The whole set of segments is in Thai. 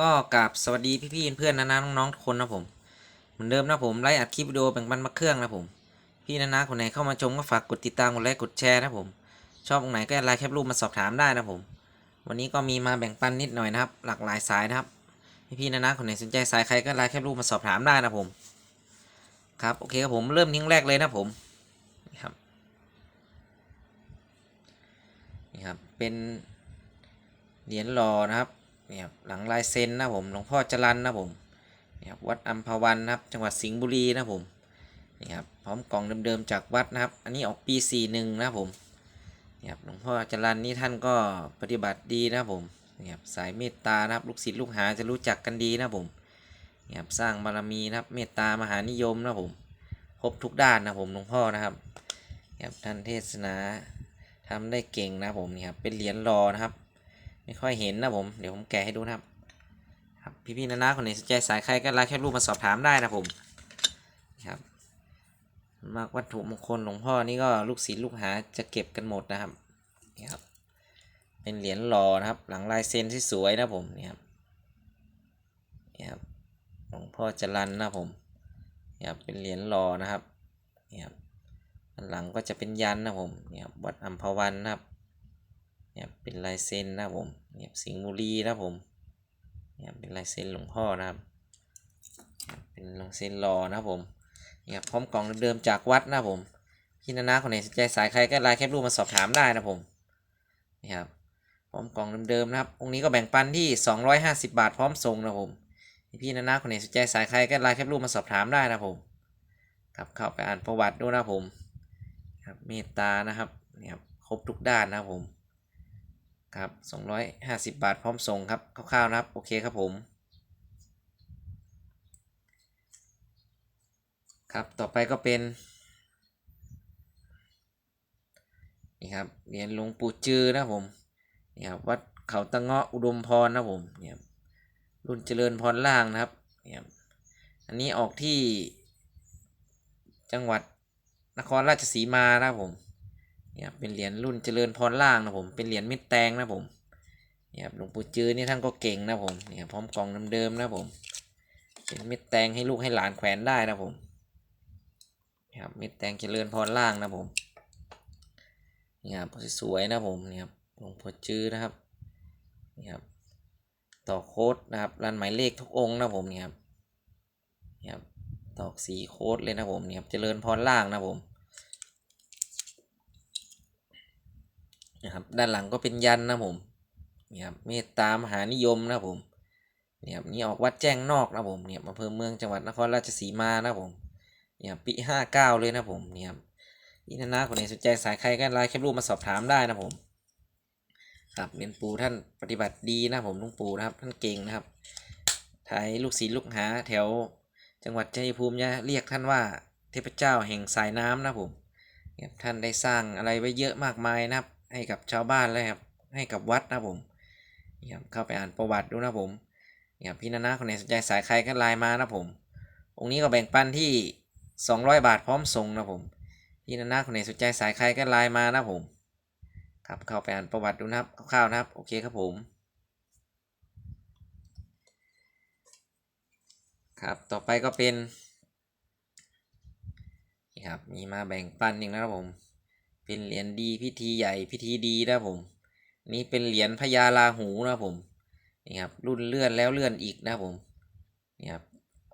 ก็กราบสวัสดีพี่ๆเพื่อนๆนะนะน้องๆทุกคนนะผมเหมือนเดิมนะผมไลฟ์อัดคลิปวิดีโอแบ่งปันมาเครื่องนะผมพี่นะนะคนไหนเข้ามาชมก็ฝากกดติดตามกดไลค์กดแชร์นะผมชอบตรงไหนก็ไลน์แคปรูปมาสอบถามได้นะผม วันนี้ก็มีมาแบ่งปันนิดหน่อยนะครับ หลากหลายสายนะครับพี่ๆนะนะคนไหนสนใจสายใครก็ไลน์แคปรูปมาสอบถามได้นะผมครับโอเคครับผมเริ่มทิ้งแรกเลยนะผมนี่ครับนี่ครับเป็นเหรียญรอนะครับ นี่ครับหลังลายเซ็นนะผมหลวงพ่อจรันนะผมนี่ครับวัดอัมพวันนะครับจังหวัดสิงห์บุรีนะผมนี่ครับพร้อมกล่องเดิมๆจากวัดนะครับ อันนี้ออกปี 41 นะผมนี่ครับหลวงพ่อจรันนี่ท่านก็ปฏิบัติดีนะผมนี่ครับสายเมตตานะครับลูกศิษย์ลูกหาจะรู้จักกันดีนะผมนี่ครับสร้างบารมีนะครับเมตตามหานิยมนะผมครบทุกด้านนะผมหลวงพ่อนะครับนี่ครับท่านเทศนาทำได้เก่งนะผมนี่ครับเป็นเหรียญรอนะครับ ไม่ค่อยเห็นนะผม เดี๋ยวผมแกะให้ดูนะครับครับพี่ๆนะนะคนไหนสนใจสายใครก็ไลน์แค่รูปมาสอบถามได้นะผมครับมากวัตถุมงคลหลวงพ่อนี่ก็ลูกศิษย์ลูกหาจะเก็บกันหมดนะครับนี่ครับ เป็นเหรียญหล่อนะครับ หลังลายเซ็นที่สวยนะผมนี่ครับนี่ครับหลวงพ่อจรันนะผมนี่ครับเป็นเหรียญหล่อนะครับนี่ครับหลังก็จะเป็นยันนะผมนี่ครับวัดอัมพวันนะครับ เนี่ยเป็นลายเซ็นนะผมเนี่ยสิงห์บุรีนะผมเนี่ยเป็นลายเซ็นหลวงพ่อนะครับ เป็นลายเซ็นรอนะผมเนี่ยพร้อมกล่องเดิมๆจากวัดนะผมพี่นานาคนไหนสนใจสายใครก็ไลน์แคปรูปมาสอบถามได้นะผมนี่ครับพร้อมกล่องเดิมๆนะครับองค์นี้ก็แบ่งปันที่ 250 บาทพร้อมส่งนะผมพี่นานาคนไหนสนใจสายใครก็ไลน์แคปรูปมาสอบถามได้นะผมครับเข้าไปอ่านประวัติดูนะผมครับเมตตานะครับเนี่ยครับครบทุกด้านนะครับผม ครับสองร้อยห้าสิบบาทพร้อมส่งครับคร่าวๆนะครับ โอเคครับผม ครับต่อไปก็เป็นนี่ครับเหรียญหลวงปู่จือนะผมนี่ครับวัดเขาตะเงาะอุดมพรนะผมเนี่ยครับรุ่นเจริญพรล่างนะครับเนี่ยครับอันนี้ออกที่จังหวัดนครราชสีมานะครับผม เนี่ยเป็นเหรียญรุ่นเจริญพรล่างนะผมเป็นเหรียญเม็ดแตงนะผมเนี่ยครับหลวงปู่จือนี่ท่านก็เก่งนะผมเนี่ยพร้อมกล่องเดิมๆนะผมเป็นเม็ดแตงให้ลูกให้หลานแขวนได้นะผมนี่ครับเม็ดแตงเจริญพรล่างนะผมเนี่ยครับสวยๆนะผมเนี่ยครับหลวงปู่จือนะครับเนี่ยครับต่อโค้ดนะครับรันหมายเลขทุกองค์นะผมเนี่ยครับนี่ครับตอกสีโค้ดเลยนะผมเนี่ยครับเจริญพรล่างนะผม นะครับ ด้านหลังก็เป็นยันนะผมเนี่ยครับเมตตามหานิยมนะผมเนี่ยครับนี่ออกวัดแจ้งนอกนะผมเนี่ยอำเภอเมืองจังหวัดนครราชสีมานะผมเนี่ยปีห้าเก้าเลยนะผมเนี่ยครับอินานาคนไหนสนใจสายใครก็ไลน์แคปรูปมาสอบถามได้นะผมครับเรียนปูท่านปฏิบัติดีนะผมลุงปูนะครับ ท่านเก่งนะครับถ่ายลูกศิษย์ลูกหาแถวจังหวัดชัยภูมิจะเรียกท่านว่าเทพเจ้าแห่งสายน้ำนะผมเนี่ยท่านได้สร้างอะไรไว้เยอะมากมายนะครับ ให้กับชาวบ้านเลยครับให้กับวัดนะผมนี่ครับเข้าไปอ่านประวัติดูนะผมนี่ครับพี่นานาคนไหนสนใจสายใครก็ไลน์มานะผม องค์นี้ก็แบ่งปันที่ 200 บาทพร้อมส่งนะผมพี่นานาคนไหนสนใจสายใครก็ไลน์มานะผมครับเข้าไปอ่านประวัติดูนะครับคร่าวๆนะครับโอเคครับผมครับ ต่อไปก็เป็น นี่ครับ มีมาแบ่งปันอีกนะครับผม เป็นเหรียญดีพิธีใหญ่พิธีดีนะผม นี่เป็นเหรียญพญาลาหูนะผมนี่ครับรุ่นเลื่อนแล้วเลื่อนอีกนะผมนี่ครับ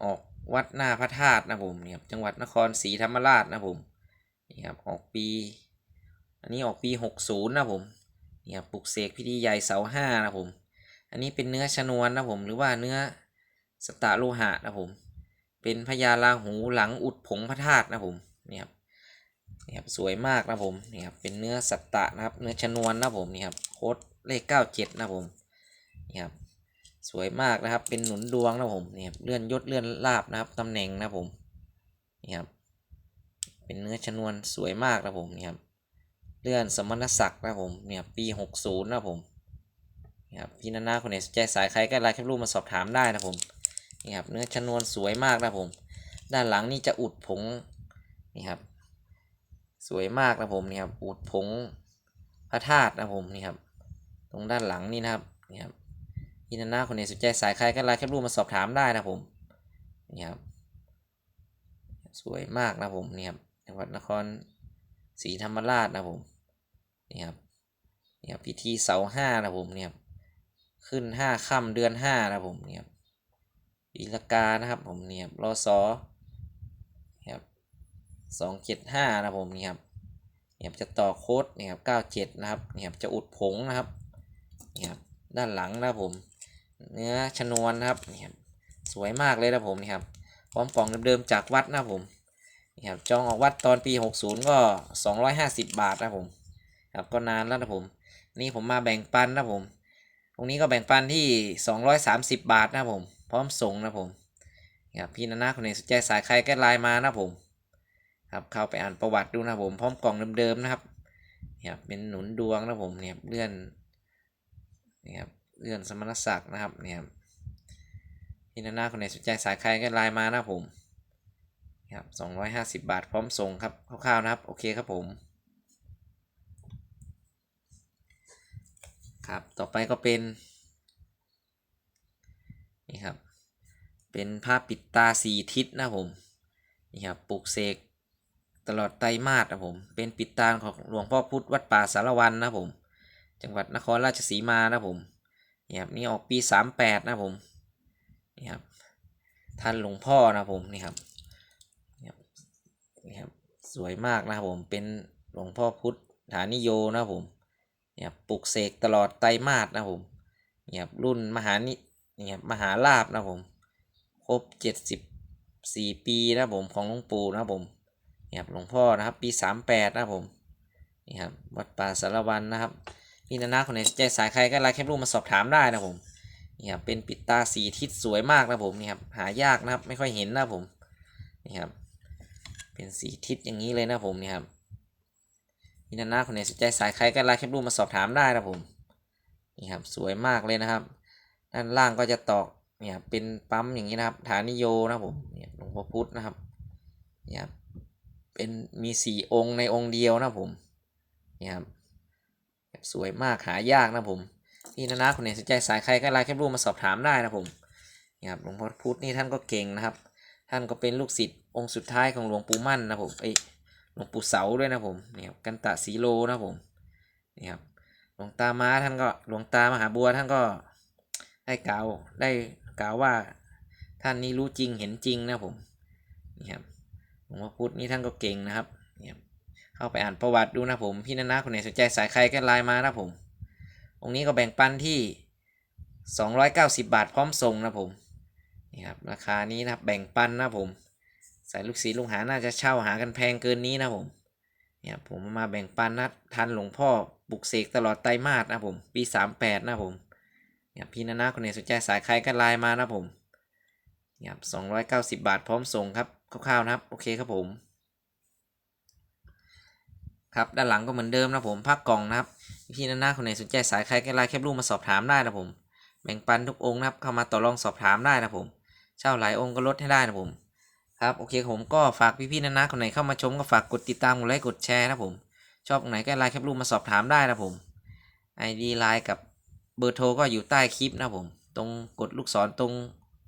ออกวัดหน้าพระธาตุนะผมนี่ครับจังหวัดนครศรีธรรมราชนะผมนี่ครับออกปี อันนี้ออกปีหกศูนย์นะผมนี่ครับปลุกเสกพิธีใหญ่เสาห้านะผม อันนี้เป็นเนื้อชนวนนะผมหรือว่าเนื้อสตาโลหะนะผม เป็นพญาลาหูหลังอุดผงพระธาตุนะผมนี่ครับ นี่ครับสวยมากนะผมนี่ครับเป็นเนื้อสัตตะนะครับเนื้อชนวนนะผมนี่ครับโค้ดเลขเก้าเจ็ดนะผมนี่ครับสวยมากนะครับเป็นหนุนดวงนะผมนี่ครับเลื่อนยศเลื่อนลาบนะครับตำแหน่งนะผมนี่ครับเป็นเนื้อชนวนสวยมากนะผมนี่ครับเลื่อนสมณศักดิ์นะผมเนี่ยปีหกศูนย์นะผมนี่ครับพี่นานาคนไหนสนใจสายใครก็ไลน์แคปรูปมาสอบถามได้นะผมนี่ครับเนื้อชนวนสวยมากนะผม ด้านหลังนี่จะอุดผงนี่ครับ สวยมากนะผมนี่ครับอูดผงพระธาตุนะผมนี่ครับตรงด้านหลังนี่นะครับนี่ครับพี่นานาคนไหนสนใจสายใครก็ไลน์แคปรูปมาสอบถามได้นะผมนี่ครับสวยมากนะผมนี่ครับจังหวัดนครศรีธรรมราชนะผมนี่ครับนี่ครับพิธีเสาห้านะผมนี่ครับขึ้นห้าค่ำเดือนห้านะผมนี่ครับปีลกานะครับผมนี่ครับรอสอ 275 นะผมนี่ครับเนี่ยจะต่อโค้ดนี่ครับ97 นะครับเนี่ยจะอุดผงนะครับเนี่ยด้านหลังนะผมเนื้อชนวนนะครับเนี่ยสวยมากเลยนะผมนี่ครับพร้อมกล่องเดิมๆจากวัดนะผมนี่ครับจองออกวัดตอนปี 60 ก็ 250 บาทนะผมครับก็นานแล้วนะผม นี่ผมมาแบ่งปันนะผม ตรงนี้ก็แบ่งปันที่ 230 บาทนะผม พร้อมส่งนะผมครับพี่นานาคนไหนสนใจสายใครก็ไลน์มานะผม ครับเข้าไปอ่านประวัติดูนะผมพร้อมกล่องเดิมๆนะครับนี่ครับเป็นหนุนดวงนะผมเนี่ยเลื่อนนี่ครับเลื่อนสมณศักดิ์นะครับเนี่ยครับพี่นานาคนไหนสนใจสายใครก็ไลน์มานะผมครับสองร้อยห้าสิบบาทพร้อมส่งครับคร่าวๆนะครับ โอเคครับผมครับต่อไปก็เป็นนี่ครับเป็นภาพปิดตาสีทิศนะผมนี่ครับปลูกเสก ตลอดไตรมาสนะผม เป็นปิดตาของหลวงพ่อพุธวัดป่าสารวันนะผม จังหวัดนครราชสีมานะผมนี่ครับนี่ออกปีสามแปดนะผมนี่ครับท่านหลวงพ่อนะผมนี่ครับนี่ครับนี่ครับสวยมากนะครับผมเป็นหลวงพ่อพุทธฐานิโยนะผมนี่ครับปลุกเสกตลอดไตรมาสนะผมนี่ครับรุ่นมหานินี่ครับมหาลาบนะผมครบเจ็ดสิบสี่ปีนะผมของหลวงปู่นะผม นี่ครับหลวงพ่อนะครับปีสามแปดนะผมนี่ครับวัดป่าสารวันนะครับพี่นานาคนไหนสนใจสายใครก็ไลน์แคปรูปมาสอบถามได้นะผมนี่ครับเป็นปิดตาสีทิศสวยมากนะผมนี่ครับหายากนะครับไม่ค่อยเห็นนะผมนี่ครับเป็นสีทิศอย่างนี้เลยนะผมนี่ครับพี่นานาคนไหนสนใจสายใครก็ไลน์แคปรูปมาสอบถามได้นะผมนี่ครับสวยมากเลยนะครับ ด้านล่างก็จะตอกเนี่ยครับเป็นปั๊มอย่างนี้นะครับฐานิโยนะผมเนี่ยหลวงพ่อพุธนะครับเนี่ยครับ เป็นมีสี่องค์ในองค์เดียวนะผมนี่ครับสวยมากหายากนะผมพี่นานาคนไหนสนใจสายใครก็ไลน์แคปรูปมาสอบถามได้นะผมนี่ครับหลวงพ่อพุธนี่ท่านก็เก่งนะครับ ท่านก็เป็นลูกศิษย์องค์สุดท้ายของหลวงปู่มั่นนะผมเอ้หลวงปู่เสาด้วยนะผมนี่ครับกันตะสีโลนะผมนี่ครับหลวงตามาท่านก็หลวงตามหาบัวท่านก็ได้กล่าวได้กล่าวว่าท่านนี้รู้จริงเห็นจริงนะผมนี่ครับ หลวงพ่อพุธนี่ท่านก็เก่งนะครับนี่ครับเข้าไปอ่านประวัติดูนะผม พี่นานาคนไหนสนใจสายใครก็ไลน์มานะผม องค์นี้ก็แบ่งปันที่ 290 บาทพร้อมส่งนะผมนี่ครับราคานี้นะครับแบ่งปันนะผมสายลูกศิษย์ลูกหาน่าจะเช่าหากันแพงเกินนี้นะผมเนี่ยผมมาแบ่งปันนะทันหลวงพ่อปลุกเสกตลอดไตรมาสนะผม ปี 38 นะผมเนี่ยพี่นานาคนไหนสนใจสายใครก็ไลน์มานะผมเนี่ยครับ290บาทพร้อมส่งครับ คร่าวๆนะครับ โอเคครับผม ครับด้านหลังก็เหมือนเดิมนะผมภาคกล่องนะครับพี่นานาคนไหนสนใจสายใครก็ไลน์แคปรูปมาสอบถามได้นะผม แบ่งปันทุกองค์นะครับเข้ามาต่อรองสอบถามได้นะผม เช่าหลายองค์ก็ลดให้ได้นะผมครับโอเคครับผมก็ฝากพี่ๆนานาคนไหนเข้ามาชมก็ฝากกดติดตามกดไลค์กดแชร์นะผม ชอบไหนก็ไลน์แคปรูปมาสอบถามได้นะผม ID ไลน์กับเบอร์โทรก็อยู่ใต้คลิปนะผม ตรงกดลูกศรตรง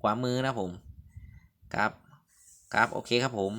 ขวามือนะผม ครับ ครับ โอเคครับผม